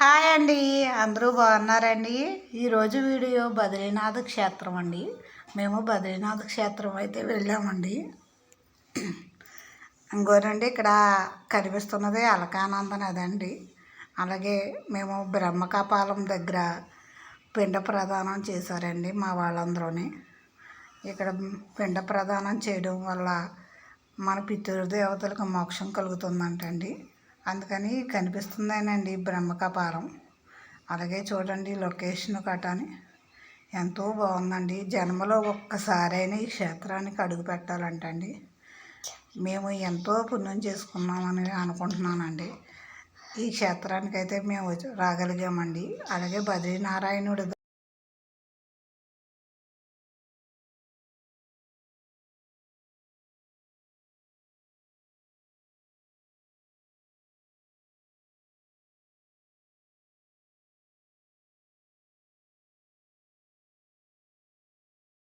Hi అండి అందరూ బాగున్నారండి? ఈరోజు వీడియో బద్రీనాథ్ క్షేత్రం అండి. మేము బద్రీనాథ్ క్షేత్రం అయితే వెళ్ళామండి. ఇంకోనండి ఇక్కడ కనిపిస్తున్నది అలకానంద నది అండి అలాగే మేము బ్రహ్మకపాలం దగ్గర పిండ ప్రదానం చేశారండి మా వాళ్ళందరూని. ఇక్కడ పిండ ప్రదానం చేయడం వల్ల మన పితృదేవతలకు మోక్షం కలుగుతుందంటండి. అందుకని కనిపిస్తుందేనండి బ్రహ్మకపారం అలాగే చూడండి లొకేషన్ కటాని ఎంతో బాగుందండి. జన్మలో ఒక్కసారైనా ఈ క్షేత్రానికి అడుగు పెట్టాలంటండి. మేము ఎంతో పుణ్యం చేసుకున్నామని అనుకుంటున్నానండి. ఈ క్షేత్రానికి అయితే మేము రాగలిగామండి. అలాగే బద్రీనారాయణుడు